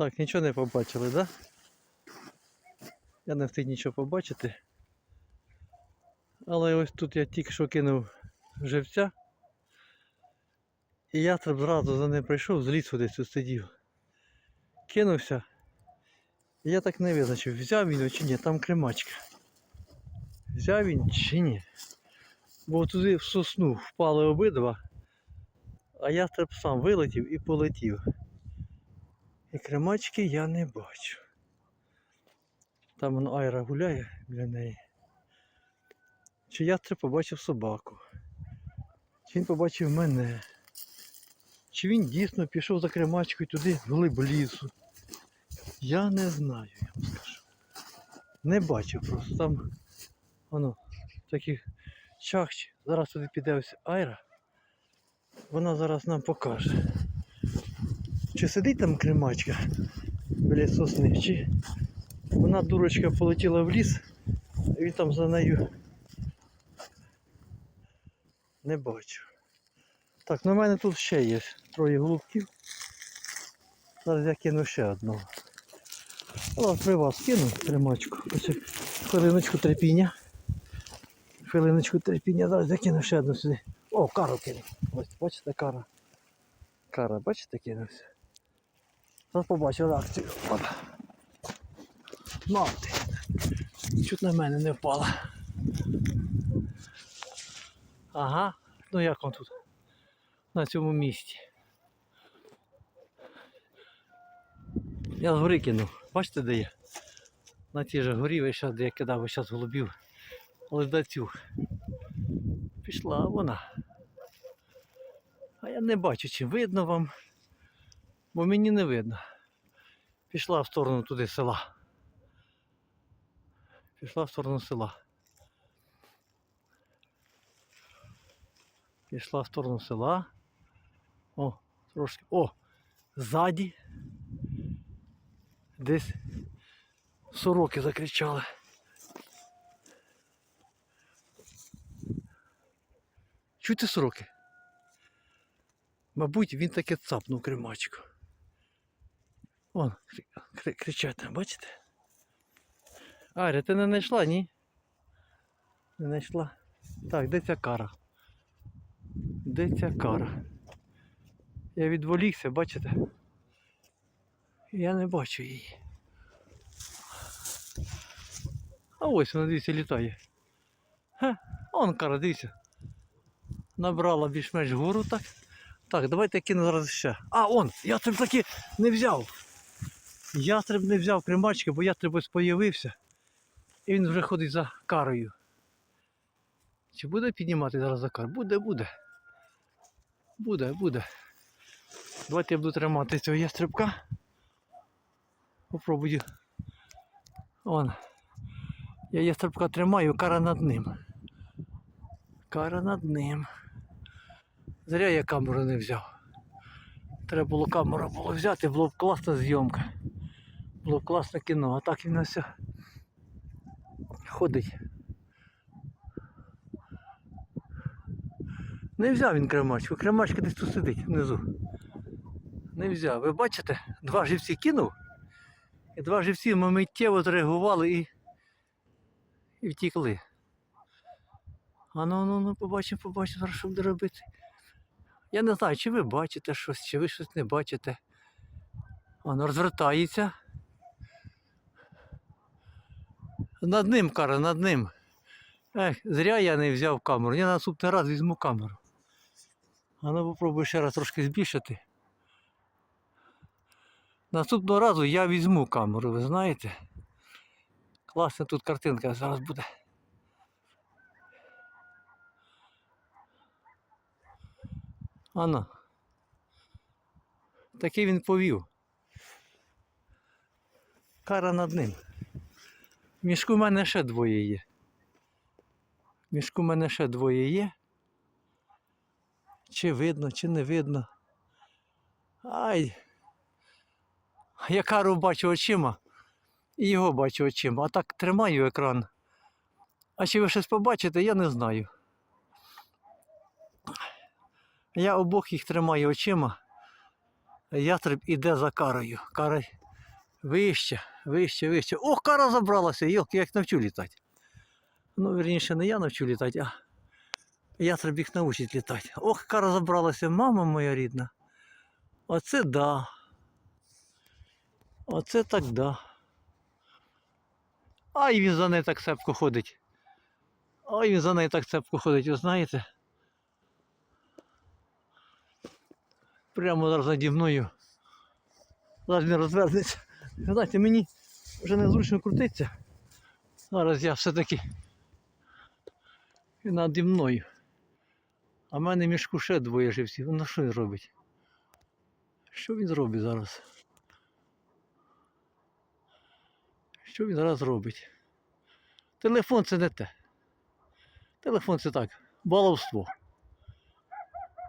Так, нічого не побачили, да? Я не встиг нічого побачити. Але ось тут я тільки що кинув живця. І ястреб зразу за ним прийшов, з лісу десь тут сидів. Кинувся. І я так не визначив, взяв він чи ні, там кремачка. Взяв він чи ні. Бо туди в сосну впали обидва, а ястреб сам вилетів і полетів. І кремачки я не бачу. Там воно Айра гуляє біля неї. Чи ястреб побачив собаку? Чи він побачив мене? Чи він дійсно пішов за кремачкою туди, вглиб лісу? Я не знаю, я вам скажу. Не бачив просто там воно таких чахч. Зараз туди піде ось Айра. Вона зараз нам покаже. Чи сидить там кремачка біля сосни, чи вона дурочка полетіла в ліс, і він там за нею не бачу. Так, на мене тут ще є троє голубків. Зараз я кину ще одного. Ось при вас кину тримачку. Ось хвилиночку терпіння. Хвилиночку терпіння. Зараз я кину ще одну сюди. О, кару кину. Ось, бачите, кара. Кара, бачите, кинувся. Зараз побачив реакцію. От. Ну, ти. Чуть на мене не впала. Ага, ну як он тут? На цьому місці. Я з гори кинув. Бачите, де я? На тій же горі, весь де я кидав час голубів. Але до цю. Пішла вона. А я не бачу, чи видно вам. Бо мені не видно. Пішла в сторону туди села. Пішла в сторону села. Пішла в сторону села. О, трошки. О! Ззаді. Десь сороки закричали. Чуєте сороки? Мабуть, він таке цапнув кремачку. Вон, кри- кри- кричать там, бачите? Аря, ти не знайшла, ні? Не знайшла. Так, де ця кара? Де ця кара? Я відволікся, бачите? Я не бачу її. А ось вона дивіться літає. Ха, он кара, дивіться. Набрала більш-менш гору так. Так, давайте я кину зараз ще. А, он! Я Ястреб таки не взяв. Ястреб не взяв кремачки, бо ястреб ось появився. І він вже ходить за карою. Чи буде піднімати зараз за кар? Буде, буде. Буде, буде. Давайте я буду тримати цього ястребка. Попробую. Вон. Я ястребка тримаю, кара над ним. Кара над ним. Зря я камеру не взяв. Треба було камеру було взяти, було б класна зйомка. Було класне кіно, а так він все ходить. Не взяв він кремачку. Кремачка десь тут сидить внизу. Не взяв. Ви бачите, два живці кинув, і два живці миттєво зреагували і, і втікли. А ну ну ну побачимо, побачимо, зараз що буде робити. Я не знаю, чи ви бачите щось, чи ви щось не бачите. Воно розвертається. Над ним, кара, над ним. Ех, зря я не взяв камеру. Я на наступний раз візьму камеру. А ну попробую ще раз трошки збільшити. Наступного разу я візьму камеру, ви знаєте. Класна тут картинка зараз буде. Ано. Такий він повів. Кара над ним. Мішку в мене ще двоє є. Мішку в мене ще двоє є. Чи видно, чи не видно. Ай. Я кару бачу очима і його бачу очима. А так тримаю екран. А чи ви щось побачите, я не знаю. Я обох їх тримаю очима. Ястреб іде за карою. Кара Вище, вище, вище. Ох, кара забралася, йок, як навчу літати. Ну, вірніше, не я навчу літати, а ястреб їх научить літати. Ох, кара забралася, мама моя рідна. Оце да. Оце так да. Ай він за нею так цепко ходить. Ай він за нею так цепко ходить, ви знаєте? Прямо зараз наді мною. Зараз він розвернеться. Знаєте, мені вже незручно крутиться. Зараз я все-таки він наді мною. А в мене мішку ще двоє живців. Ну що він робить? Що він зробить зараз? Що він зараз робить? Телефон це не те. Телефон це так, баловство.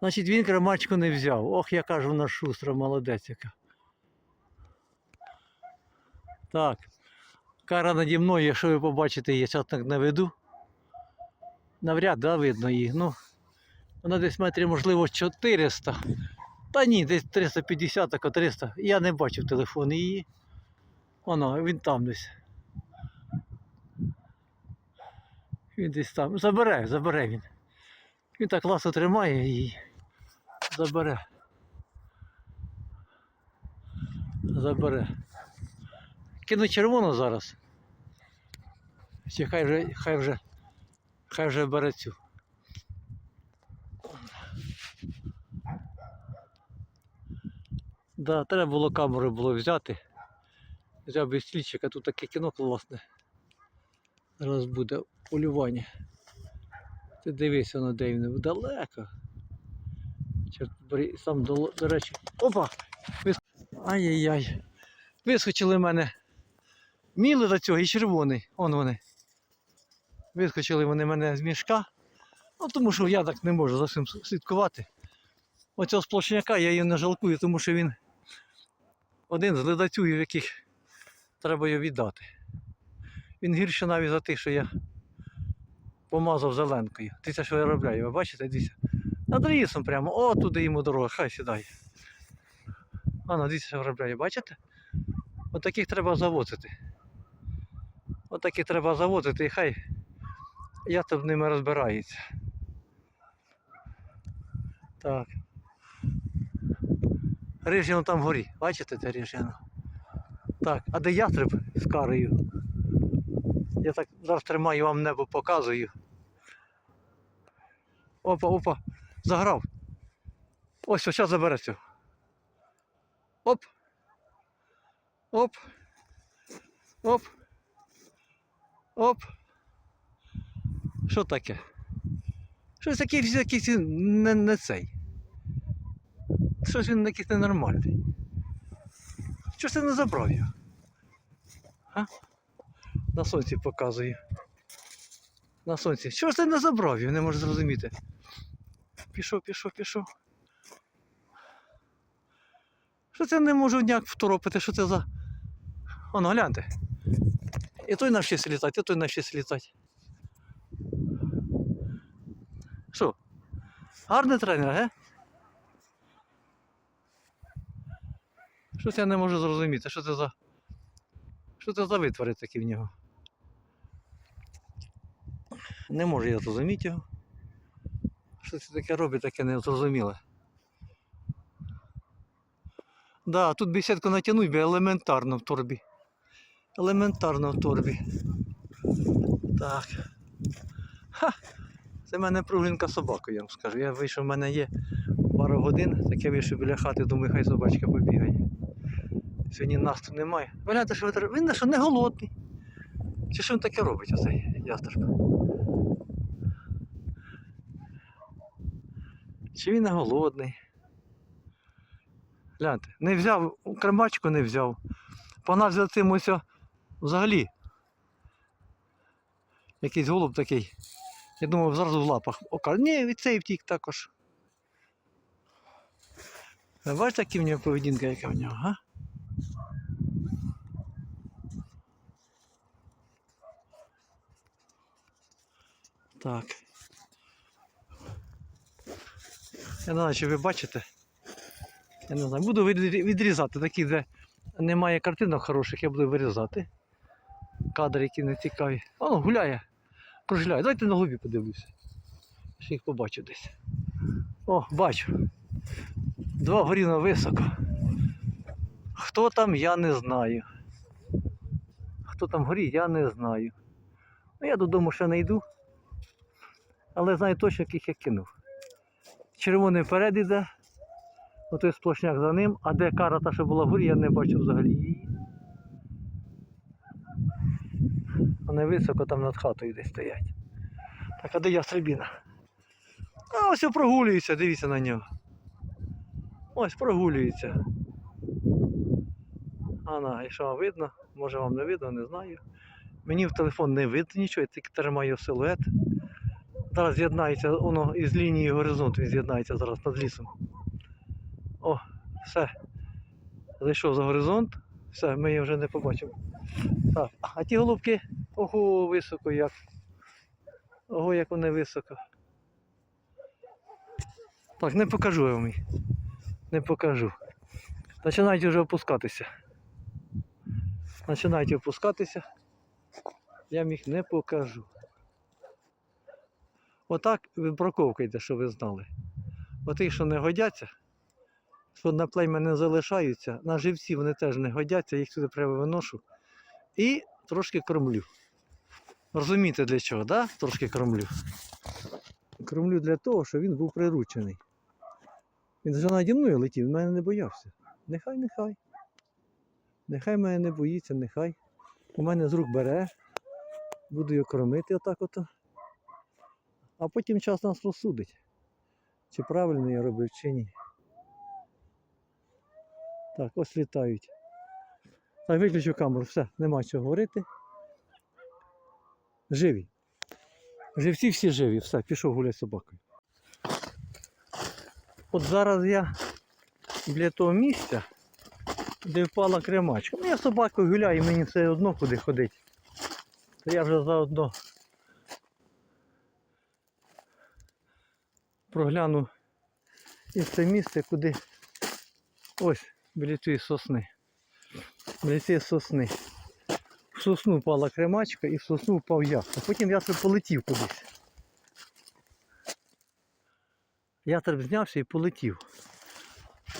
Значить, він крамачку не взяв. Ох, яка ж вона шустра, молодець яка. Так. Кара наді мною, якщо ви побачите, я зараз так наведу. Навряд, да, видно її. Ну, вона десь метрів, можливо, 400. Та ні, десь 350, так 300. Я не бачив телефон її. Воно, він там десь. Він десь там. Забере, забере він. Він так ласо тримає і забере. Забере. Кину червону зараз. Хай вже, хай вже, хай вже бере цю. Да, треба було камеру було взяти. Взяв би слідчик, а тут таке кіно класне. Зараз буде полювання. Ти дивись воно де він далеко. Чорт, бери, сам до, до речі. Опа! Ай-яй-яй. Вискочили в мене. Міли до цього і червоний. Вон вони. Вискочили вони мене з мішка. Ну, тому що я так не можу за цим слідкувати. Оцього сплошняка я її не жалкую, тому що він один з ледацюгів, яких треба його віддати. Він гірше навіть за тих, що я помазав зеленкою. Дивіться, що я робляю. Ви бачите, дивіться. Над лісом прямо, о, туди йому дорога, хай сідає. А дивіться, що я робляю, бачите? Отаких треба завозити. Отаких треба завозити і хай я там ними розбирається. Так. Рижіно там вгорі. Бачите це рижіно? Так, а де ястреб з карою? Я так зараз тримаю вам небо, показую. Опа, опа, заграв. Ось, ось зараз забере цього. Оп. Оп. Оп. Оп. Що таке? Щось якийсь, якийсь не, не цей. Щось він якийсь ненормальний. Ж ти не забрав його? На сонці показує. На сонці. Що ж ти не забрав його, не можу зрозуміти. Пішов, пішов, пішов. Що це не можу ніяк второпити, що це за. Оно, гляньте. І той навчився літати, і той навчився літати. Що? Гарний тренер, ге? Щось я не можу зрозуміти, що це за. Що це за витвори такі в нього? Не можу я зрозуміти його. Що це таке робить, таке незрозуміле. Да, тут бесідку натягнуть би елементарно в торбі. Елементарно в торбі. Так. Ха! Це в мене прогулянка з собакою, я вам скажу. Я вийшов, в мене є пару годин, так я вийшов біля хати, думаю, хай собачка побігає. Сьогодні нас тут немає. Гляньте, що витр... він що не голодний. Чи що він таке робить оцей ястреб? Чи він не голодний? Гляньте, не взяв, кремачку не взяв. Погнав за цим ось взагалі. Якийсь голуб такий. Я думав, зразу в лапах. Ока. Ні, від цей втік також. Бачите, які в нього поведінка, яка в нього, га? Так. Я не знаю, чи ви бачите. Я не знаю, буду відрізати такі, де немає картинок хороших, я буду вирізати. Кадри, які не цікаві. О, гуляє. Кружляє. Давайте на голубі подивлюся. Ще їх побачу десь. О, бачу. Два горіна високо. Хто там, я не знаю. Хто там горі, я не знаю. Ну, я додому ще не йду. Але знаю точно, яких я кинув. Червоний вперед іде, отой сплошняк за ним, а де кара та, що була вгорі, я не бачу взагалі її. Вони високо там над хатою десь стоять. Так, а де ястребіна? А ось прогулюється, дивіться на нього. Ось прогулюється. Ана, і що вам видно? Може вам не видно, не знаю. Мені в телефон не видно нічого, я тільки тримаю силует. Зараз з'єднається воно із лінії горизонту, він з'єднається зараз над лісом. О, все. Зайшов за горизонт, все, ми її вже не побачимо. Так, а ті голубки, ого, високо як. Ого, як вони високо. Так, не покажу я вам їх. Не покажу. Починають вже опускатися. Починають опускатися. Я їм їх не покажу. Отак вибраковка щоб ви знали. Оті, що не годяться, що на плем'я не залишаються, на живці вони теж не годяться, їх сюди прямо виношу. І трошки кормлю. Розумієте для чого, да? Трошки кормлю. Кормлю для того, щоб він був приручений. Він вже наді мною летів, він мене не боявся. Нехай, нехай. Нехай мене не боїться, нехай. У мене з рук бере. Буду його кормити отак ото. А потім час нас розсудить. Чи правильно я робив, чи ні. Так, ось літають. Так, виключу камеру, все, нема чого говорити. Живі. Живці всі живі, все, пішов гуляти собакою. От зараз я біля того місця, де впала кремачка. Ну я собакою гуляю, мені все одно куди ходить. То я вже заодно прогляну і це місце, куди ось біля цієї сосни. Біля цієї сосни. Сосну впала кремачка і в сосну впав ястреб. Потім ястреб полетів кудись. Ястреб знявся і полетів.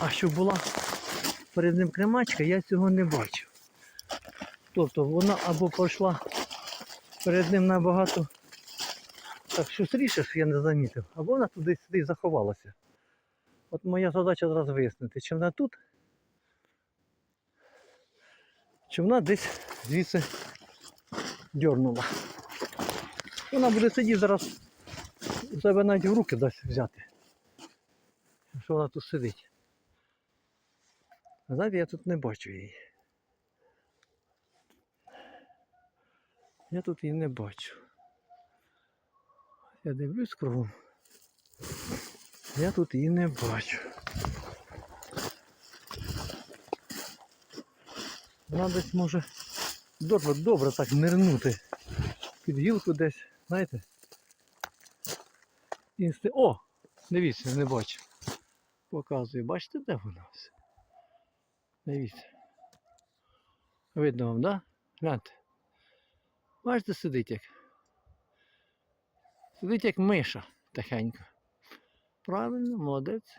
А що була перед ним кремачка, я цього не бачив. Тобто вона або пройшла перед ним набагато так шустріше, що я не замітив, або вона туди сюди заховалася. От моя задача зараз вияснити, чи вона тут, чи вона десь звідси дьорнула. Вона буде сидіти зараз у себе навіть в руки дасть взяти. Що вона тут сидить. А знаєте, я тут не бачу її. Я тут її не бачу. Я дивлюсь кругом. Я тут її не бачу. Вона десь може добре, добре так нирнути під гілку десь, знаєте? Інсти... О! Дивіться, не бачу. Показую. Бачите, де вона? ось? Дивіться. Видно вам, да? Гляньте. Бачите, сидить як. Сидить як миша тихенько. Правильно, молодець.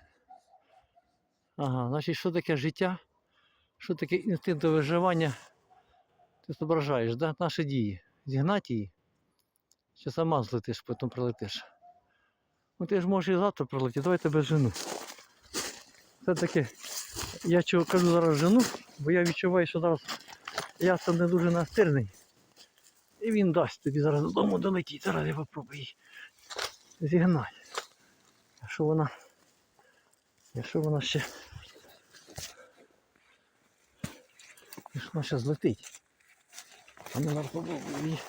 Ага, значить, що таке життя? Що таке інстинкт виживання? Зображаєш, да? Наші дії. Зігнати її. Чи сама злетиш, потім прилетиш. Ну ти ж можеш і завтра прилетіти, давай тебе жену. Все-таки я чого кажу зараз жену, бо я відчуваю, що зараз я сам не дуже настирний. І він дасть тобі зараз додому долетіть. Зараз я попробую зігнати. Якщо вона. Якщо вона ще. Якщо вона ще злетить. А зараз її.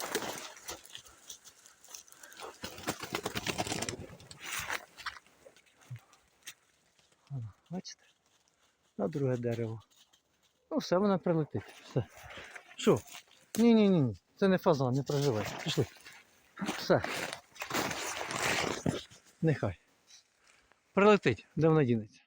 Бачите? На друге дерево. Ну все, вона прилетить. Все. Що? Ні-ні-ні, ні. це не фазан, не переживай. Пішли. Все. Нехай. Прилетить, де вона дінеться.